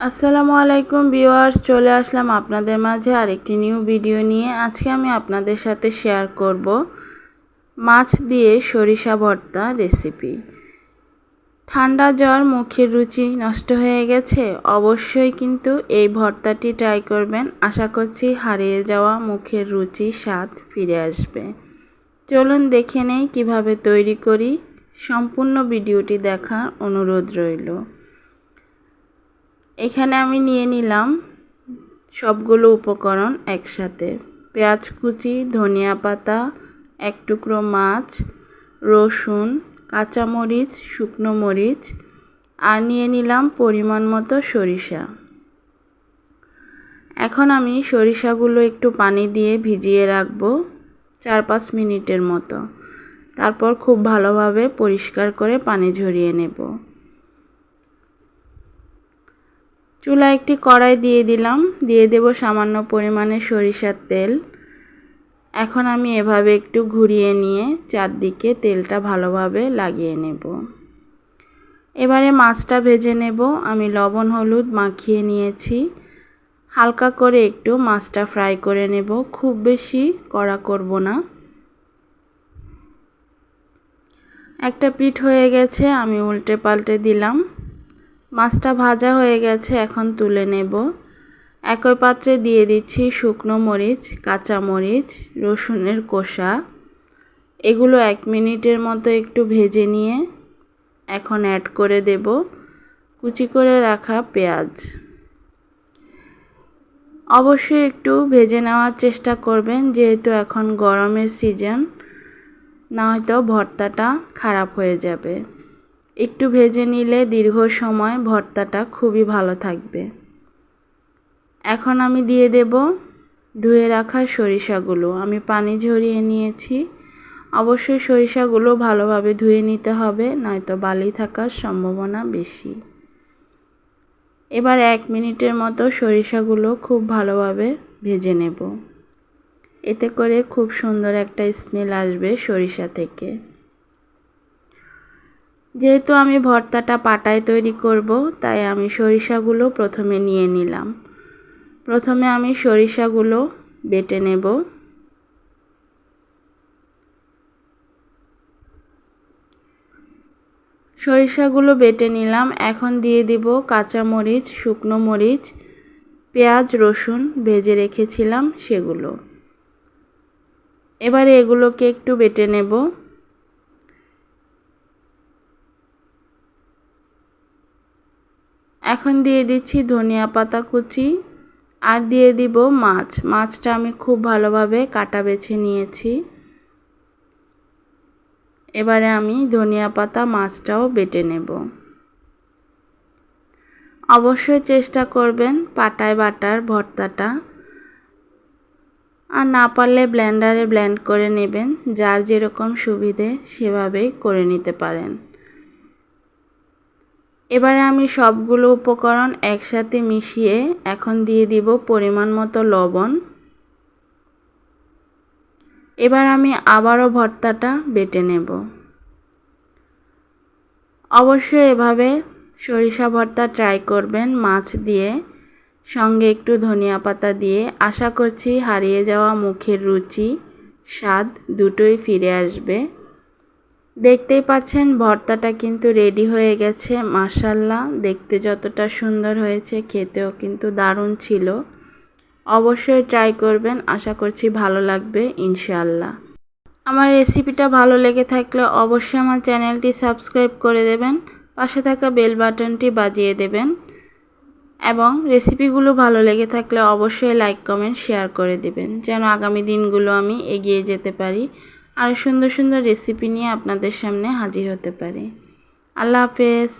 আসসালামু আলাইকুম ভিউয়ার্স, চলে আসলাম আপনাদের মাঝে আরেকটি নিউ ভিডিও নিয়ে। আজকে আমি আপনাদের সাথে শেয়ার করব মাছ দিয়ে সরিষা ভর্তা রেসিপি। ঠান্ডা জ্বর, মুখের রুচি নষ্ট হয়ে গেছে, অবশ্যই কিন্তু এই ভর্তাটি ট্রাই করবেন। আশা করছি হারিয়ে যাওয়া মুখের রুচি, স্বাদ ফিরে আসবে। চলুন দেখে নেই কীভাবে তৈরি করি। সম্পূর্ণ ভিডিওটি দেখার অনুরোধ রইল। এখানে আমি নিয়ে নিলাম সবগুলো উপকরণ একসাথে। পেঁয়াজ কুচি, ধনিয়া পাতা, এক টুকরো মাছ, রসুন, কাঁচামরিচ, শুকনো মরিচ আর নিয়ে নিলাম পরিমাণ মতো সরিষা। এখন আমি সরিষাগুলো একটু পানি দিয়ে ভিজিয়ে রাখব চার পাঁচ মিনিটের মতো। তারপর খুব ভালোভাবে পরিষ্কার করে পানি ঝরিয়ে নেব। চুলা একটি কড়াই দিয়ে দিলাম। দিয়ে দেব সামান্য পরিমাণে সরিষার তেল। এখন আমি এভাবে একটু ঘুরিয়ে নিয়ে চারদিকে তেলটা ভালোভাবে লাগিয়ে নেব। এবারে মাছটা ভেজে নেব। আমি লবণ, হলুদ মাখিয়ে নিয়েছি। হালকা করে একটু মাছটা ফ্রাই করে নেব। খুব বেশি কড়া করব না। একটা পিঠ হয়ে গেছে, আমি উল্টে পাল্টে দিলাম। মাছটা ভাজা হয়ে গেছে, এখন তুলে নেব। একই পাত্রে দিয়ে দিচ্ছি শুকনো মরিচ, কাঁচা মরিচ, রসুনের কোষা। এগুলো এক মিনিটের মতো একটু ভেজে নিয়ে এখন অ্যাড করে দেব, কুচি করে রাখা পেঁয়াজ। অবশ্যই একটু ভেজে নেওয়ার চেষ্টা করবেন, যেহেতু এখন গরমের সিজন না হয়তো ভর্তাটা খারাপ হয়ে যাবে। একটু ভেজে নিলে দীর্ঘ সময় ভর্তাটা খুবই ভালো থাকবে। এখন আমি দিয়ে দেব ধুয়ে রাখা সরিষাগুলো। আমি পানি ঝরিয়ে নিয়েছি। অবশ্যই সরিষাগুলো ভালোভাবে ধুয়ে নিতে হবে, নয়তো বালি থাকার সম্ভাবনা বেশি। এবার এক মিনিটের মতো সরিষাগুলো খুব ভালোভাবে ভেজে নেব। এতে করে খুব সুন্দর একটা স্মেল আসবে সরিষা থেকে। যেহেতু আমি ভর্তাটা পাটায় তৈরি করব, তাই আমি সরিষাগুলো প্রথমে নিয়ে নিলাম। প্রথমে আমি সরিষাগুলো বেটে নেব। সরিষাগুলো বেটে নিলাম। এখন দিয়ে দিব কাঁচা মরিচ শুকনো মরিচ, পেঁয়াজ, রসুন ভেজে রেখেছিলাম সেগুলো। এবারে এগুলোকে একটু বেটে নেব। এখন দিয়ে দিচ্ছি ধনিয়া পাতা কুচি আর দিয়ে দিব মাছ। মাছটা আমি খুব ভালোভাবে কাটা বেছে নিয়েছি। এবারে আমি ধনিয়া পাতা মাছটাও বেটে নেব। অবশ্যই চেষ্টা করবেন পাটায় বাটার ভর্তাটা। আর না পারলে ব্লেন্ডারে ব্লেন্ড করে নেবেন, যার যেরকম সুবিধে সেভাবেই করে নিতে পারেন। এবারে আমি সবগুলো উপকরণ একসাথে মিশিয়ে এখন দিয়ে দিব পরিমাণ মতো লবণ। এবার আমি আবারও ভর্তাটা বেটে নেব। অবশ্যই এভাবে সরিষা ভর্তা ট্রাই করবেন মাছ দিয়ে, সঙ্গে একটু ধনিয়া পাতা দিয়ে। আশা করছি হারিয়ে যাওয়া মুখের রুচি, স্বাদ দুটোই ফিরে আসবে। দেখতেই পাচ্ছেন, ভর্তাটা কিন্তু রেডি হয়ে গেছে। মাসাল্লাহ দেখতে যতটা সুন্দর হয়েছে, খেতেও কিন্তু দারুণ ছিল। অবশ্যই ট্রাই করবেন, আশা করছি ভালো লাগবে ইনশাল্লাহ আমার রেসিপিটা ভালো লেগে থাকলে অবশ্যই আমার চ্যানেলটি সাবস্ক্রাইব করে দেবেন, পাশে থাকা বেল বাটনটি বাজিয়ে দেবেন এবং রেসিপিগুলো ভালো লেগে থাকলে অবশ্যই লাইক কমেন্ট শেয়ার করে দেবেন, যেন আগামী দিনগুলো আমি এগিয়ে যেতে পারি। আর সুন্দর সুন্দর রেসিপি নিয়ে আপনাদের সামনে হাজির হতে পারি। আল্লাহ হাফেজ।